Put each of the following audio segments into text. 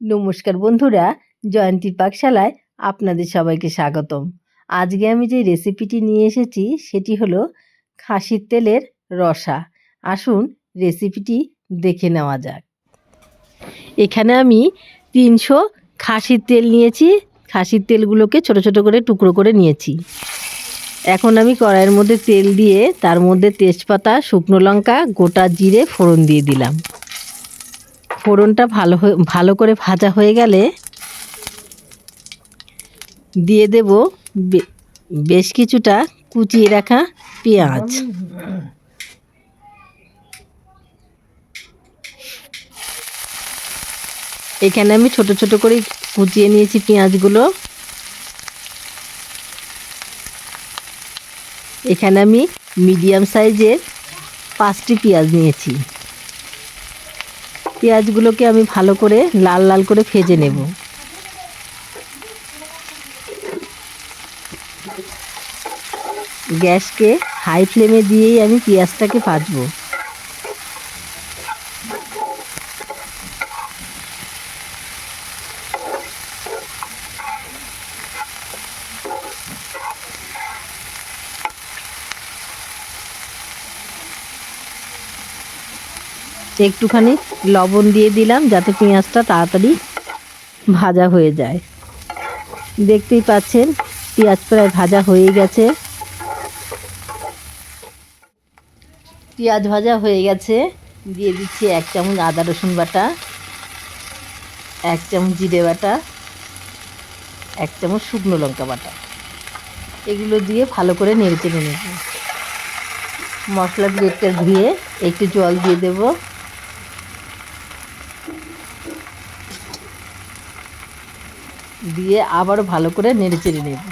নমস্কার বন্ধুরা, জয়ন্তীর পাকশালায় আপনাদের সবাইকে স্বাগতম। আজকে আমি যে রেসিপিটি নিয়ে এসেছি, সেটি হলো খাসির তেলের রসা। আসুন রেসিপিটি দেখে নেওয়া যাক। এখানে আমি তিনশো খাসির তেল নিয়েছি। খাসির তেলগুলোকে ছোট ছোট করে টুকরো করে নিয়েছি। এখন আমি কড়াইয়ের মধ্যে তেল দিয়ে তার মধ্যে তেজপাতা, শুকনো লঙ্কা, গোটা জিরে, ফোড়ন দিয়ে দিলাম। ফোড়নটা ভালো ভালো করে ভাজা হয়ে গেলে দিয়ে দেব বেশ কিছুটা কুচিয়ে রাখা পেঁয়াজ। এখানে আমি ছোট ছোট করে কুচিয়ে নিয়েছি পেঁয়াজগুলো। এখানে আমি মিডিয়াম সাইজের পাঁচটি পেঁয়াজ নিয়েছি। পেঁয়াজগুলোকে আমি ভালো করে লাল লাল করে ভেজে নেব। গ্যাসকে হাই ফ্লেমে দিয়েই আমি পেঁয়াজটাকে ভাজবো। একটুখানি লবণ দিয়ে দিলাম যাতে পেঁয়াজটা তাড়াতাড়ি ভাজা হয়ে যায়। দেখতেই পাচ্ছেন, পেঁয়াজ প্রায় ভাজা হয়ে গেছে। পেঁয়াজ ভাজা হয়ে গেছে। দিয়ে দিচ্ছি এক চামচ আদা রসুন বাটা, এক চামচ জিরে বাটা, এক চামচ শুকনো লঙ্কা বাটা। এগুলো দিয়ে ভালো করে নেড়ে চেড়ে নেব। মশলা প্লেটটা ধুয়ে একটু জল দিয়ে দেবো। দিয়ে আবারও ভালো করে নেড়ে চেড়ে নেব।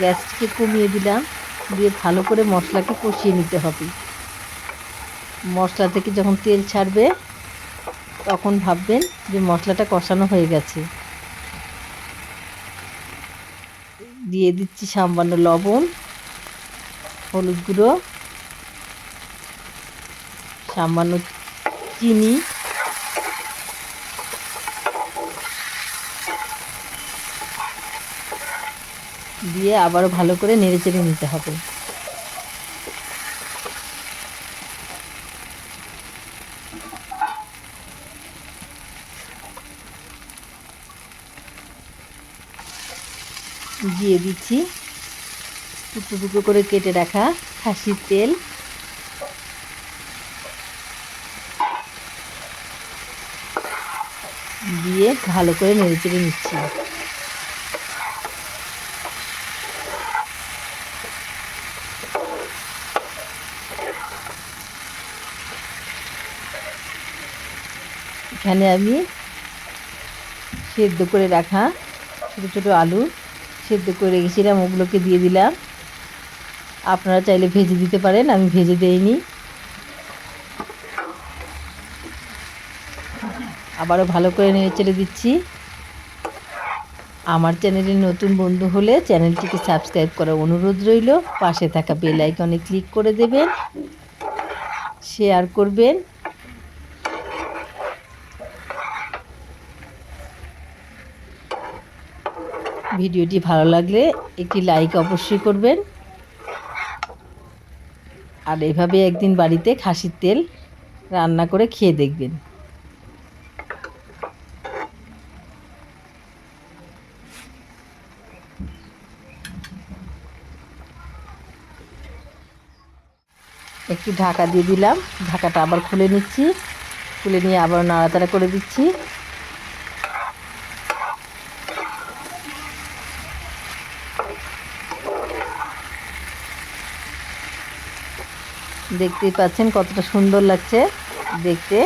গ্যাসটিকে কমিয়ে দিলাম, দিয়ে ভালো করে মশলাকে কষিয়ে নিতে হবে। মশলা থেকে যখন তেল ছাড়বে, তখন ভাববেন যে মশলাটা কষানো হয়ে গেছে। দিয়ে দিচ্ছি সামান্য লবণ, হলুদ গুঁড়ো, সামান্য চিনি। দিয়ে আবারও ভালো করে নেড়ে চেড়ে নিতে হবে। দিয়ে দিচ্ছি। টুকরো টুকরো করে কেটে রাখা খাসির তেল। দিয়ে ভালো করে নেড়ে চেড়ে নিচ্ছি। এখানে আমি সেদ্ধ করে রাখা ছোটো ছোটো আলু সেদ্ধ করে রেখেছিলাম, ওগুলোকে দিয়ে দিলাম। আপনারা চাইলে ভেজে দিতে পারেন, আমি ভেজে দেইনি। আবারও ভালো করে নেড়ে চেড়ে দিচ্ছি। আমার চ্যানেলে নতুন বন্ধু হলে চ্যানেলটিকে সাবস্ক্রাইব করার অনুরোধ রইল। পাশে থাকা বেল আইকনে ক্লিক করে দেবেন, শেয়ার করবেন। ভিডিওটি ভালো লাগলে একটি লাইক অবশ্যই করবেন। আর এভাবে একদিন বাড়িতে খাসির তেল রান্না করে খেয়ে দেখবেন। একটু ঢাকা দিয়ে দিলাম। ঢাকাটা আবার খুলে নিচ্ছি। খুলে নিয়ে আবার নাড়াতাড়া করে দিচ্ছি। দেখতেই পাচ্ছেন কতটা সুন্দর লাগছে দেখতে।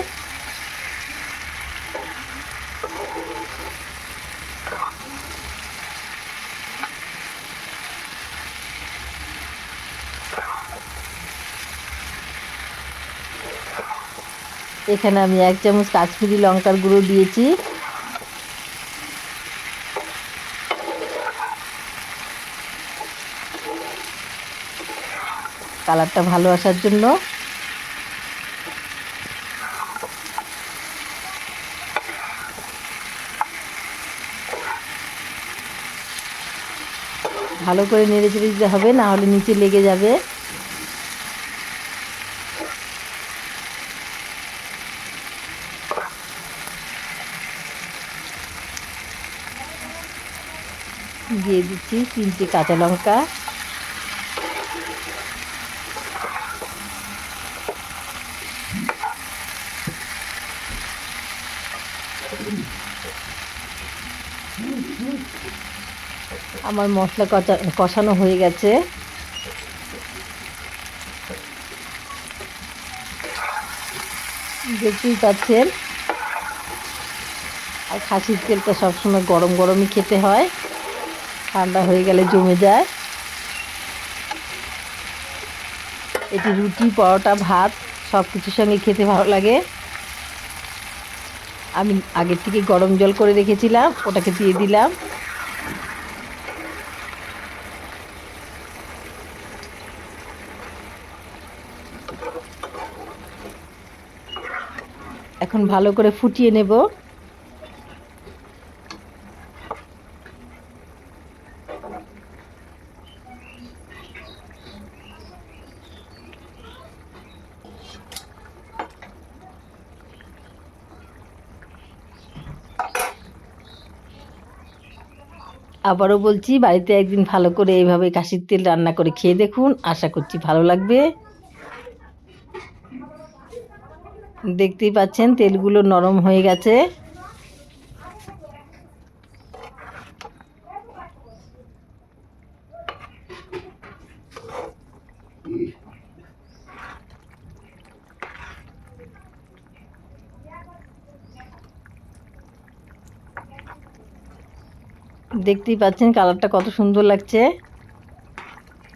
এখানে আমি এক চামচ কাশ্মীরি লঙ্কার গুঁড়ো দিয়েছি। কালারটা ভালো আসার জন্য। ভালো করে নেড়ে চেড়ে দিতে হবে, না হলে নিচে লেগে যাবে। দিয়ে দিচ্ছি তিনটে কাঁচা লঙ্কা। আমার মশলা কচা কষানো হয়ে গেছে। দেখতেই পাচ্ছেন। আর খাসির তেলটা সবসময় গরম গরমই খেতে হয়। ঠান্ডা হয়ে গেলে জমে যায়। এটি রুটি, পরোটা, ভাত সব কিছুর সঙ্গে খেতে ভালো লাগে। আমি আগের থেকে গরম জল করে রেখেছিলাম, ওটাকে দিয়ে দিলাম। এখন ভালো করে ফুটিয়ে নেব। আবারও বলছি, বাড়িতে একদিন ভালো করে এইভাবে কাশির তেল রান্না করে খেয়ে দেখুন। আশা করছি ভালো লাগবে। দেখতেই পাচ্ছেন, তেলগুলো নরম হয়ে গেছে। দেখতেই পাচ্ছেন কালারটা কত সুন্দর লাগছে।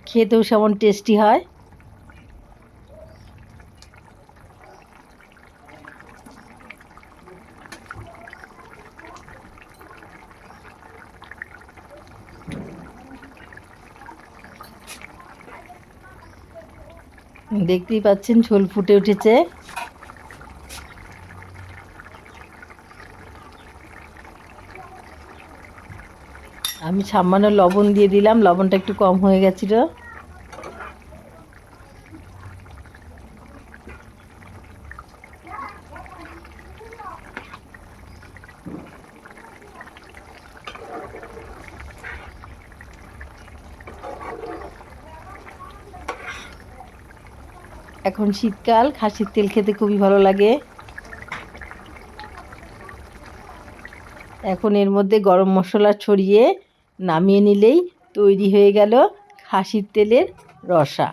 খেতেও সেমন টেস্টি হয়। দেখতেই পাচ্ছেন ঝোল ফুটে উঠেছে। আমি সামান্য লবণ দিয়ে দিলাম, লবণটা একটু কম হয়ে গেছিল। এখন শীতকাল, খাসির তেল খেতে খুবই ভালো লাগে। এখন এর মধ্যে গরম মশলা ছড়িয়ে নামিয়ে নিলেই তৈরি হয়ে গেল খাসির তেলের রসা।